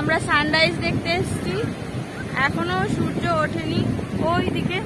আমরা সানরাইজ দেখতে এসছি। এখনও সূর্য ওঠেনি। ওই দিকে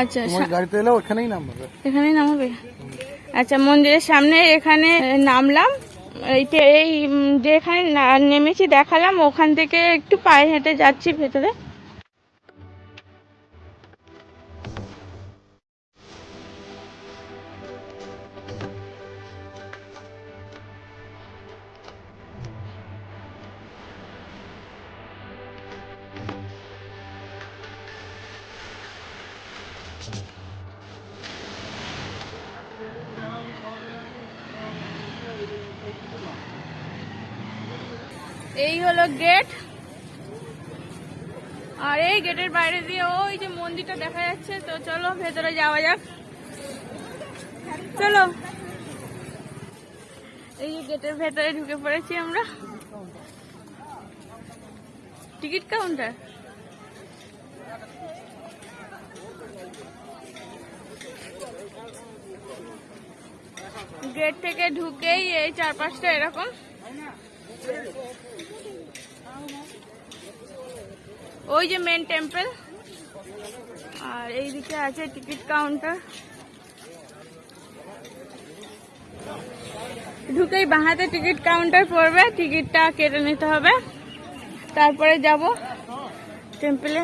আচ্ছা এখানেই আচ্ছা মন্দিরের সামনে এখানে নামলাম। এই যেখানে নেমেছি দেখালাম ওখান থেকে একটু পায়ে হেঁটে যাচ্ছি ভেতরে। হলো গেট। আর এই গেটের বাইরে দিয়ে ওই যে মন্দিরটা দেখা যাচ্ছে, তো চলো ভেতরে যাওয়া যাক। চলো। এই যে গেটের ভেতরে ঢুকে পড়েছি আমরা। Ticket counter? গেট থেকে ঢুকেই এই চারপাশটা এরকম। ওই যে মেন টেম্পল আর এইদিকে আছে টিকিট কাউন্টার ঢুকেই বাহাতে টিকিট কাউন্টার পড়বে টিকিটটা কেটে নিতে হবে। তারপরে যাব টেম্পলে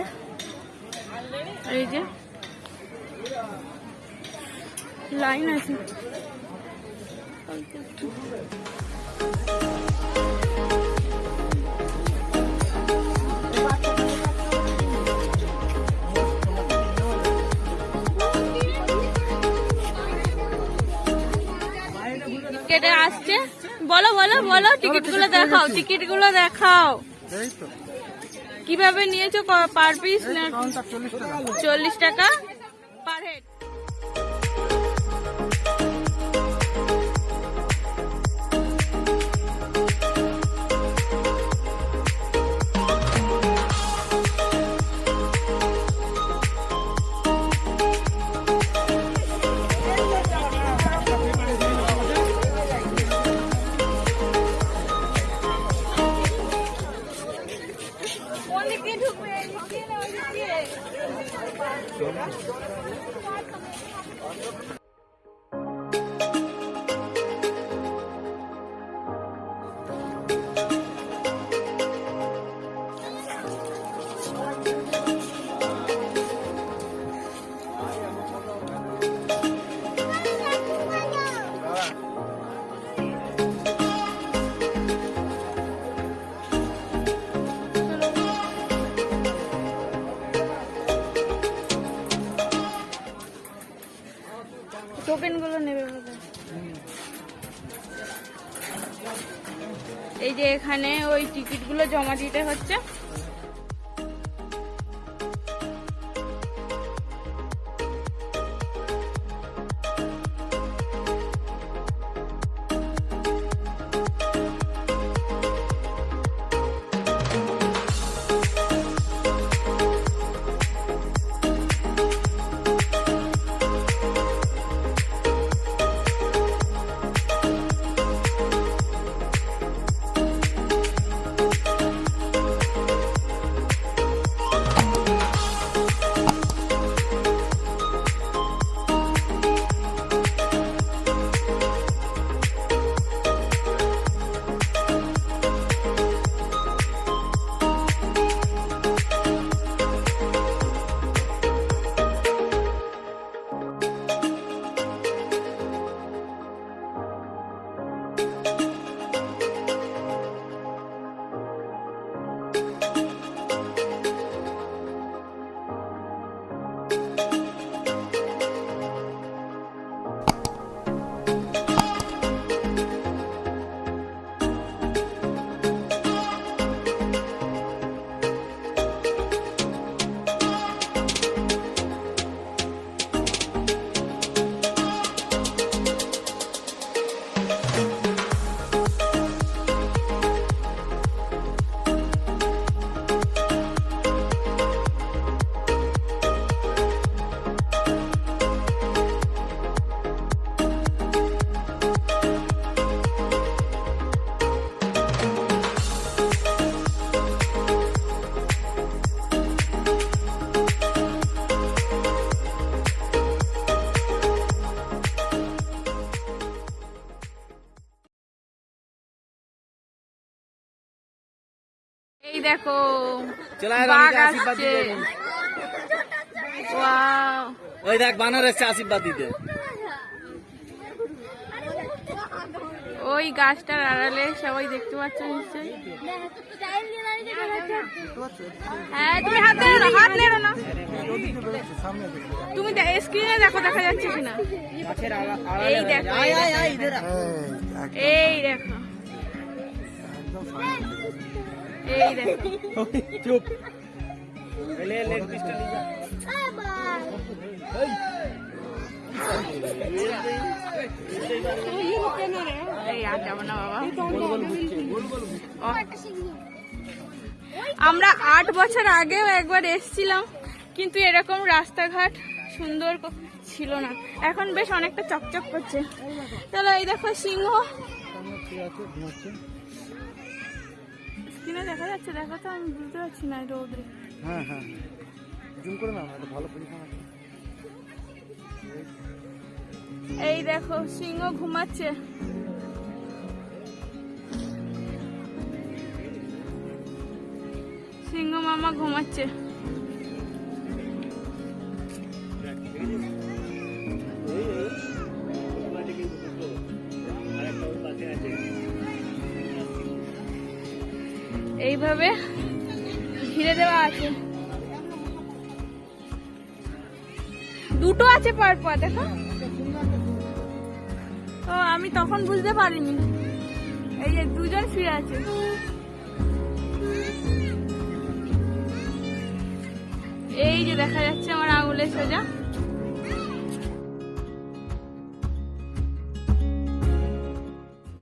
এই যে লাইন আছে। কেটে আসছে। বলো বলো বলো টিকিটগুলো দেখাও। টিকিটগুলো দেখাও কীভাবে নিয়েছো পার পিস চল্লিশ টাকা? চল্লিশ টাকা পার হেড কোন দিক দিয়ে ঢুকবে এই দিক দিয়ে না ওই দিক দিয়ে টোকেনগুলো নেবে বোধহয়। এই যে এখানে ওই টিকিটগুলো জমা দিতে হচ্ছে। দেখো ওই দেখ বানর এসছে আশীর্বাদ দিতে। ওই গাছটার আড়ালে সবাই দেখতে পাচ্ছ নিশ্চয়ই। হ্যাঁ তুমি হাত নেড়ো হাত নেড়ো না। ওদিকে বেরোচ্ছে সামনে দিকে তুমি স্ক্রিনে দেখো দেখা যাচ্ছে কিনা। এই দেখো। এই দেখো। এই দেখো। চুপ। লে লেগ পিসটা নিয়ে যা। আমরা আট বছর আগেও একবার এসেছিলাম কিন্তু এরকম রাস্তাঘাট সুন্দর ছিল না। এখন বেশ অনেকটা চকচক করছে। চলো এই দেখো সিংহ। সামনে দেখা যাচ্ছে দেখো তো আমি বুঝতে পারছি না রোদে হ্যাঁ হ্যাঁ জুম করে না এটা ভালো পজিশন আছে। এই দেখো সিংহ ঘুমাচ্ছে। সিংহ মামা ঘুমাচ্ছে। এইভাবে ঘিরে দেওয়া আছে। দুটো আছে পরপর দেখো। ও, আমি তখন বুঝতে পারিনি। এই যে দুজন শুয়ে আছে। এই যে দেখা যাচ্ছে আমার আঙুলের সোজা।